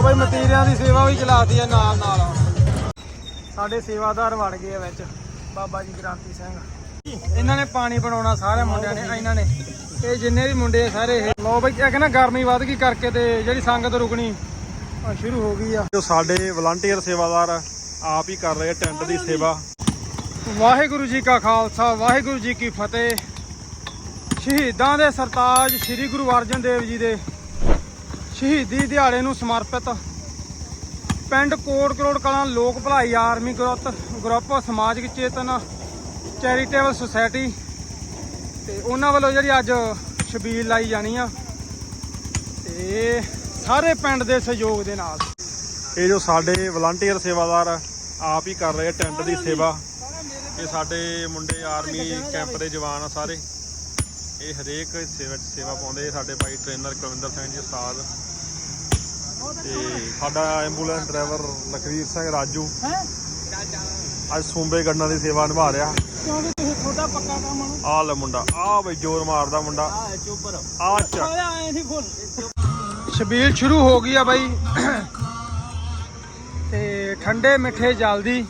ਲੋ ਬਈ ਮਤੀਰਿਆਂ ਦੀ ਸੇਵਾ ਵੀ ਚਲਾਤੀ ਆ ਨਾਲ ਨਾਲ। ਸਾਡੇ ਸੇਵਾਦਾਰ ਵੜ ਗਏ ਵਿੱਚ ਬਾਬਾ ਜੀ ਗ੍ਰਾਂਤੀ ਸਿੰਘ। ਇਹਨਾਂ ਨੇ ਪਾਣੀ ਬਣਾਉਣਾ ਸਾਰੇ ਮੁੰਡਿਆਂ ਨੇ ਇਹਨਾਂ ਨੇ। ਇਹ ਜਿੰਨੇ ਵੀ ਮੁੰਡੇ ਸਾਰੇ ਇਹ। ਲੋ ਬਈ ਇਹ ਕਹਿੰਦਾ ਗਰਮੀ ਵੱਧ ਗਈ ਕਰਕੇ ਤੇ ਜਿਹੜੀ ਸੰਗਤ ਰੁਕਣੀ ਸ਼ੁਰੂ ਹੋ ਗਈ ਆ। ਜੋ ਸਾਡੇ ਵਲੰਟੀਅਰ ਸੇਵਾਦਾਰ ਆਪ ਹੀ ਕਰ ਰਹੇ ਟੈਂਟ ਦੀ ਸੇਵਾ। ਵਾਹਿਗੁਰੂ ਜੀ ਕਾ ਖਾਲਸਾ ਵਾਹਿਗੁਰੂ ਜੀ ਕੀ ਫਤਿਹ। ਸ਼ਹੀਦਾਂ ਦੇ ਸਰਤਾਜ ਸ੍ਰੀ ਗੁਰੂ ਅਰਜਨ ਦੇਵ ਜੀ ਦੇ ਸ਼ਹੀਦੀ ਦਿਹਾੜੇ ਨੂੰ ਸਮਰਪਿਤ। ਪਿੰਡ ਕੋਟ ਕਰੋੜ ਕਲਾਂ ਲੋਕ ਭਲਾਈ ਆਰਮੀ ਗਰੁੱਪ ਗਰੁੱਪ ਸਮਾਜਿਕ ਚੇਤਨ ਚੈਰੀਟੇਬਲ ਸੁਸਾਇਟੀ ਤੇ ਉਹਨਾਂ ਵੱਲੋਂ ਜਿਹੜੀ ਅੱਜ ਛਬੀਲ ਲਾਈ ਜਾਣੀ ਆ। ਤੇ ਸਾਰੇ ਪਿੰਡ ਦੇ ਸਹਿਯੋਗ ਦੇ ਨਾਲ। ਇਹ ਜੋ ਸਾਡੇ ਵਲੰਟੀਅਰ ਸੇਵਾਦਾਰ ਆਪ ਹੀ ਕਰ ਰਹੇ ਆ, ਟੈਂਟ ਦੀ ਸੇਵਾ। ਇਹ ਸਾਡੇ ਮੁੰਡੇ ਆਰਮੀ ਕੈਂਪ ਦੇ ਜਵਾਨ ਆ ਸਾਰੇ। ਇਹ ਹਰੇਕ ਸੇਵਾ ਸੇਵਾ ਪਾਉਂਦੇ ਸਾਡੇ ਭਾਈ ਟ੍ਰੇਨਰ ਕੁਲਵਿੰਦਰ ਸਿੰਘ ਜੀ, ਉਸਤਾਦ ਤੇ ਸਾਡਾ ਐਂਬੂਲੈਂਸ ਡਰਾਈਵਰ ਲਖਵੀਰ ਸਿੰਘ ਰਾਜੂ ਅੱਜ ਸੂੰਬੇ ਗੰਨਾਂ ਦੀ ਸੇਵਾ ਨਿਭਾ ਰਿਹਾ। ਕਿਉਂਕਿ ਤੁਸੀਂ ਤੁਹਾਡਾ ਪੱਕਾ ਕੰਮ ਨੂੰ? ਆਹ ਲੈ ਮੁੰਡਾ ਆਹ ਬਈ ਜ਼ੋਰ ਮਾਰਦਾ ਮੁੰਡਾ। ਆ ਚੁੱਪਰ ਫੁੱਲ। ਛਬੀਲ ਸ਼ੁਰੂ ਹੋ ਗਈ ਆ ਬਾਈ। ਤੇ ਠੰਡੇ ਮਿੱਠੇ ਜਲਦੀ।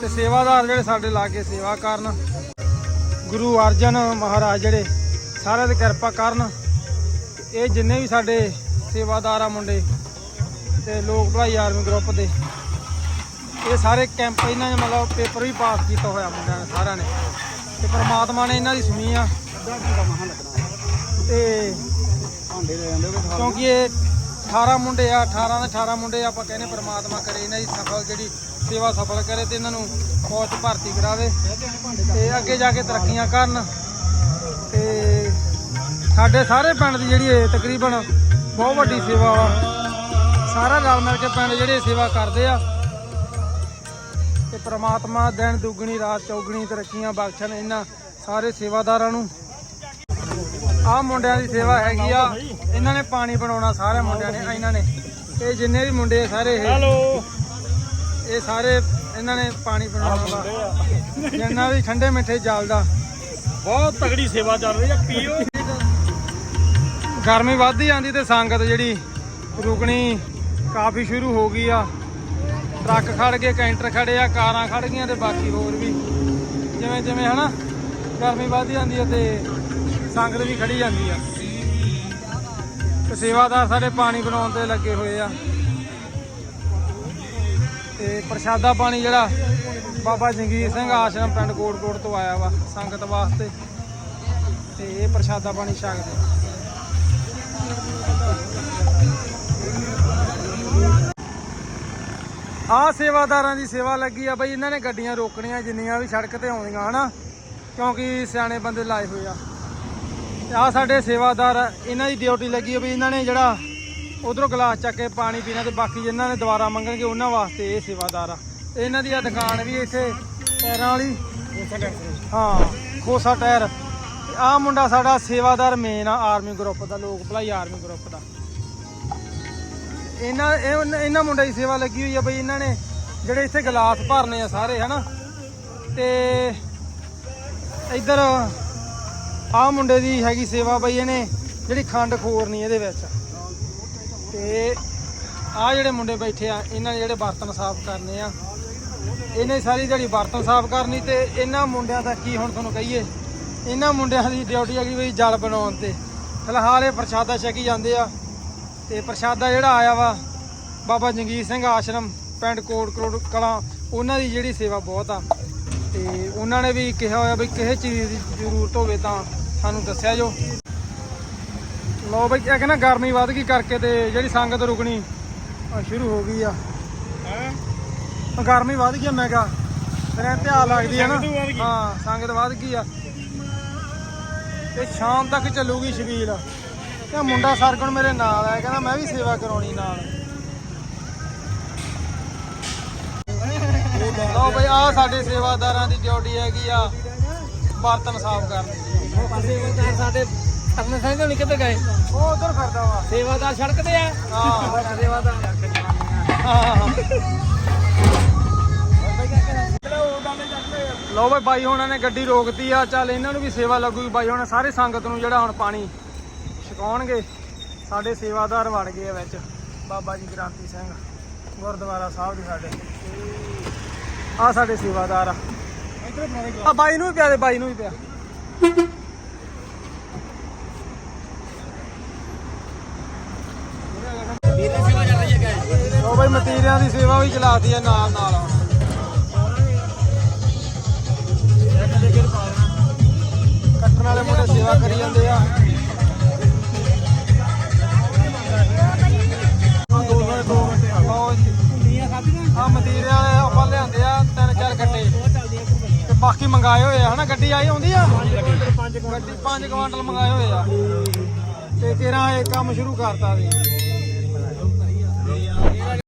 ਤੇ ਸੇਵਾਦਾਰ ਜਿਹੜੇ ਸਾਡੇ ਲਾਗੇ ਸੇਵਾ ਕਰਨ ਗੁਰੂ ਅਰਜਨ ਮਹਾਰਾਜ ਜਿਹੜੇ ਸਾਰਿਆਂ ਦੀ ਕਿਰਪਾ ਕਰਨ। ਇਹ ਜਿੰਨੇ ਵੀ ਸਾਡੇ ਸੇਵਾਦਾਰ ਆ ਮੁੰਡੇ ਤੇ ਲੋਕ ਭਲਾਈ ਆਰਮੀ ਗਰੁੱਪ ਦੇ। ਇਹ ਸਾਰੇ ਕੈਂਪ ਇਹਨਾਂ ਨੇ ਮਤਲਬ ਪੇਪਰ ਵੀ ਪਾਸ ਕੀਤਾ ਹੋਇਆ ਮੁੰਡਿਆਂ ਨੇ, ਸਾਰਿਆਂ ਨੇ। ਤੇ ਪਰਮਾਤਮਾ ਨੇ ਇਹਨਾਂ ਦੀ ਸੁਣੀ ਆ। ਤੇ ਕਿਉਂਕਿ ਇਹ 18 ਮੁੰਡੇ ਆ 18 ਦੇ 18 ਮੁੰਡੇ ਆਪਾਂ ਕਹਿੰਦੇ ਪ੍ਰਮਾਤਮਾ ਕਰੇ ਇਹਨਾਂ ਦੀ ਸਫਲ ਜਿਹੜੀ ਸੇਵਾ ਸਫਲ ਕਰੇ ਤੇ ਇਹਨਾਂ ਨੂੰ ਫੌਜ ਭਰਤੀ ਕਰਾਵੇ। ਤੇ ਅੱਗੇ ਜਾ ਕੇ ਤਰੱਕੀਆਂ ਕਰਨ। ਤੇ ਸਾਡੇ ਸਾਰੇ ਪਿੰਡ ਦੀ ਜਿਹੜੀ ਤਕਰੀਬਨ ਬਹੁਤ ਵੱਡੀ ਸੇਵਾ ਵਾ। ਸਾਰਾ ਰਲ ਮਿਲ ਕੇ ਪਿੰਡ ਜਿਹੜੇ ਸੇਵਾ ਕਰਦੇ ਆ। ਤੇ ਪ੍ਰਮਾਤਮਾ ਦਿਨ ਦੁੱਗਣੀ ਰਾਤ ਚੌਗਣੀ ਤਰੱਕੀਆਂ ਬਖਸ਼ਣ ਇਹਨਾਂ ਸਾਰੇ ਸੇਵਾਦਾਰਾਂ ਨੂੰ। ਆਹ ਮੁੰਡਿਆਂ ਦੀ ਸੇਵਾ ਹੈਗੀ ਆ। ਇਹਨਾਂ ਨੇ ਪਾਣੀ ਬਣਾਉਣਾ ਸਾਰੇ ਮੁੰਡਿਆਂ ਨੇ ਇਹਨਾਂ ਨੇ। ਇਹ ਜਿੰਨੇ ਵੀ ਮੁੰਡੇ ਆ ਸਾਰੇ ਇਹ। ਹੈਲੋ। ਇਹ ਸਾਰੇ ਇਹਨਾਂ ਨੇ ਪਾਣੀ ਬਣਾਉਣਾ ਵਾ। ਜਿੰਨਾ ਵੀ ਠੰਡੇ ਮਿੱਠੇ ਜਲਦਾ। ਬਹੁਤ ਤਗੜੀ ਸੇਵਾ ਚੱਲ ਰਹੀ ਆ ਪੀਓ। ਗਰਮੀ ਵੱਧਦੀ ਜਾਂਦੀ ਤੇ ਸੰਗਤ ਜਿਹੜੀ ਰੁਕਣੀ ਕਾਫੀ ਸ਼ੁਰੂ ਹੋ ਗਈ ਆ। ਟਰੱਕ ਖੜ ਗਏ, ਕੈਂਟਰ ਖੜੇ ਆ, ਕਾਰਾਂ ਖੜ ਗਈਆਂ ਤੇ ਬਾਕੀ ਹੋਰ ਵੀ। ਜਿਵੇਂ ਜਿਵੇਂ ਹਨਾ, ਗਰਮੀ ਵੱਧਦੀ ਜਾਂਦੀ ਆ ਤੇ ਸੰਗਤ ਵੀ ਖੜੀ ਜਾਂਦੀ ਆ। ਤੇ ਸੇਵਾਦਾਰ ਸਾਡੇ ਪਾਣੀ ਬਣਾਉਣ ਤੇ ਲੱਗੇ ਹੋਏ ਆ। ਤੇ ਪ੍ਰਸ਼ਾਦਾ ਪਾਣੀ ਜਿਹੜਾ ਬਾਬਾ ਜੰਗੀਰ ਸਿੰਘ ਆਸ਼ਰਮ ਪਿੰਡ ਕੋਟਕੋਟ ਤੋਂ ਆਇਆ ਵਾ ਸੰਗਤ ਵਾਸਤੇ। ਤੇ ਇਹ ਪ੍ਰਸ਼ਾਦਾ ਪਾਣੀ ਛਕਦੇ ਆ। ਸੇਵਾਦਾਰਾਂ ਦੀ ਸੇਵਾ ਲੱਗੀ ਆ ਬਈ ਇਹਨਾਂ ਨੇ ਗੱਡੀਆਂ ਰੋਕਣੀਆਂ ਜਿੰਨੀਆਂ ਵੀ ਸੜਕ ਤੇ ਆਉਂਦੀਆਂ ਹਨਾ? ਕਿਉਂਕਿ ਸਿਆਣੇ ਬੰਦੇ ਲਾਏ ਹੋਏ ਆ। ਤੇ ਆਹ ਸਾਡੇ ਸੇਵਾਦਾਰ ਆ, ਇਹਨਾਂ ਦੀ ਡਿਊਟੀ ਲੱਗੀ ਆ ਵੀ ਇਹਨਾਂ ਨੇ ਜਿਹੜਾ ਉਧਰੋਂ ਗਲਾਸ ਚੱਕ ਕੇ ਪਾਣੀ ਪੀਣਾ ਤੇ ਬਾਕੀ ਜਿਨ੍ਹਾਂ ਨੇ ਦੁਬਾਰਾ ਮੰਗਣਗੇ ਉਹਨਾਂ ਵਾਸਤੇ ਇਹ ਸੇਵਾਦਾਰ ਆ। ਤੇ ਇਹਨਾਂ ਦੀ ਆ ਦੁਕਾਨ ਵੀ ਇੱਥੇ ਟਾਇਰਾਂ ਵਾਲੀ। ਹਾਂ ਖੋਸਾ ਟਾਇਰ। ਤੇ ਆਹ ਮੁੰਡਾ ਸਾਡਾ ਸੇਵਾਦਾਰ ਮੇਨ ਆ ਆਰਮੀ ਗਰੁੱਪ ਦਾ, ਲੋਕ ਭਲਾਈ ਆਰਮੀ ਗਰੁੱਪ ਦਾ। ਇਹਨਾਂ, ਇਹ ਇਹਨਾਂ ਮੁੰਡਿਆਂ ਦੀ ਸੇਵਾ ਲੱਗੀ ਹੋਈ ਆ ਬਈ ਇਹਨਾਂ ਨੇ ਜਿਹੜੇ ਇੱਥੇ ਗਲਾਸ ਭਰਨੇ ਆ ਸਾਰੇ, ਹਨਾ? ਤੇ ਇੱਧਰ ਆਹ ਮੁੰਡੇ ਦੀ ਹੈਗੀ ਸੇਵਾ ਬਈ ਇਹਨੇ, ਜਿਹੜੀ ਖੰਡ ਖੋਰਨੀ ਇਹਦੇ ਵਿੱਚ। ਤੇ ਆਹ ਜਿਹੜੇ ਮੁੰਡੇ ਬੈਠੇ ਆ, ਇਹਨਾਂ ਨੇ ਜਿਹੜੇ ਬਰਤਨ ਸਾਫ਼ ਕਰਨੇ ਆ। ਇਹਨੇ ਸਾਰੀ ਜਿਹੜੀ ਬਰਤਨ ਸਾਫ਼ ਕਰਨੀ ਤੇ ਇਹਨਾਂ ਮੁੰਡਿਆਂ ਦਾ ਕੀ ਹੁਣ ਤੁਹਾਨੂੰ ਕਹੀਏ? ਇਹਨਾਂ ਮੁੰਡਿਆਂ ਦੀ ਡਿਊਟੀ ਹੈਗੀ ਬਈ ਜਲ ਬਣਾਉਣ ਤੇ। ਫਿਲਹਾਲ ਇਹ ਪ੍ਰਸ਼ਾਦਾ ਛਕੀ ਜਾਂਦੇ ਆ। ਤੇ ਪ੍ਰਸ਼ਾਦਾ ਜਿਹੜਾ ਆਇਆ ਵਾ ਬਾਬਾ ਜੰਗੀਰ ਸਿੰਘ ਆਸ਼ਰਮ ਪਿੰਡ ਕੋਟ ਕਰੋੜ ਕਲਾਂ ਉਹਨਾਂ ਦੀ ਜਿਹੜੀ ਸੇਵਾ ਬਹੁਤ ਆ। ਤੇ ਉਹਨਾਂ ਨੇ ਵੀ ਕਿਹਾ ਹੋਇਆ ਵੀ ਕਿਸੇ ਚੀਜ਼ ਦੀ ਜ਼ਰੂਰਤ ਹੋਵੇ ਤਾਂ ਸਾਨੂੰ ਦੱਸਿਆ ਜੋ। ਲੋ ਬਈ ਇਹ ਕਹਿੰਦਾ ਗਰਮੀ ਵੱਧ ਗਈ ਕਰਕੇ ਤੇ ਜਿਹੜੀ ਸੰਗਤ ਰੁਕਣੀ ਸ਼ੁਰੂ ਹੋ ਗਈ ਆ। ਗਰਮੀ ਵੱਧ ਗਈ ਮੈਂ ਕਿਹਾ। ਫਿਰ ਧਿਆਨ ਲੱਗਦੀ ਆ ਨਾ। ਹਾਂ ਸੰਗਤ ਵੱਧ ਗਈ ਆ। ਤੇ ਸ਼ਾਮ ਤੱਕ ਚੱਲੂਗੀ ਛਬੀਲ ਤੇ ਮੁੰਡਾ ਸਰਗੁਣ ਮੇਰੇ ਨਾਲ ਆ ਕਹਿੰਦਾ ਮੈਂ ਵੀ ਸੇਵਾ ਕਰਾਉਣੀ ਨਾਲ। ਲਓ ਬਈ ਆ ਸਾਡੇ ਸੇਵਾਦਾਰਾਂ ਦੀ ਡਿਊਟੀ ਹੈਗੀ ਆ ਬਰਤਨ ਸਾਫ਼ ਕਰਨੀ। ਸੇਵਾਦਾਰ ਸਾਡੇ ਆਪਣੇ ਸਿੰਘ ਨਹੀਂ ਕਿੱਥੇ ਗਏ? ਉਹ ਉਧਰ ਫਿਰਦਾ ਵਾ। ਸੇਵਾਦਾਰ ਸੜਕ ਤੇ ਆ? ਹਾਂ। ਸੇਵਾਦਾਰ ਹਾਂ। ਲਓ ਬਈ ਬਾਈ ਹੋਣਾ ਨੇ ਗੱਡੀ ਰੋਕਤੀ ਆ, ਚੱਲ ਇਹਨਾਂ ਨੂੰ ਵੀ ਸੇਵਾ ਲੱਗੂਗੀ ਬਾਈ ਹੁਣ, ਸਾਰੇ ਸੰਗਤ ਨੂੰ ਜਿਹੜਾ ਹੁਣ ਪਾਣੀ ਛਕਾਉਣਗੇ, ਸਾਡੇ ਸੇਵਾਦਾਰ ਵੜ ਗਏ ਵਿੱਚ, ਬਾਬਾ ਜੀ ਗ੍ਰਾਂਤੀ ਸਿੰਘ, ਗੁਰਦੁਆਰਾ ਸਾਹਿਬ ਦੇ ਸਾਡੇ। ਆ ਸਾਡੇ ਸੇਵਾਦਾਰ ਆ। ਆ ਬਾਈ ਨੂੰ ਵੀ ਪਿਆ ਦੇ, ਬਾਈ ਨੂੰ ਵੀ ਪਿਆ। ਉਹ ਬਾਈ ਮਤੀਰਿਆਂ ਦੀ ਸੇਵਾ ਵੀ ਚਲਾਤੀ ਆ ਨਾਲ ਨਾਲ। ਵਾਲੇ ਮੁੰਡੇ ਸੇਵਾ ਕਰੀ ਜਾਂਦੇ ਆ। ਆ ਦੋ ਵਾਲੇ ਆਪਾਂ ਲਿਆਂਦੇ ਆ ਤਿੰਨ ਚਾਰ ਗੱਡੇ ਤੇ ਬਾਕੀ ਮੰਗਾਏ ਹੋਏ ਆ, ਹਨਾ? ਗੱਡੀ ਆਈ ਆਉਂਦੀ ਆ? ਗੱਡੀ 5 ਕੁਆਂਟਲ ਮੰਗਾਏ ਹੋਏ ਆ। ਤੇ ਤੇਰਾ ਇਹ ਕੰਮ ਸ਼ੁਰੂ ਕਰਤਾ ਸੀ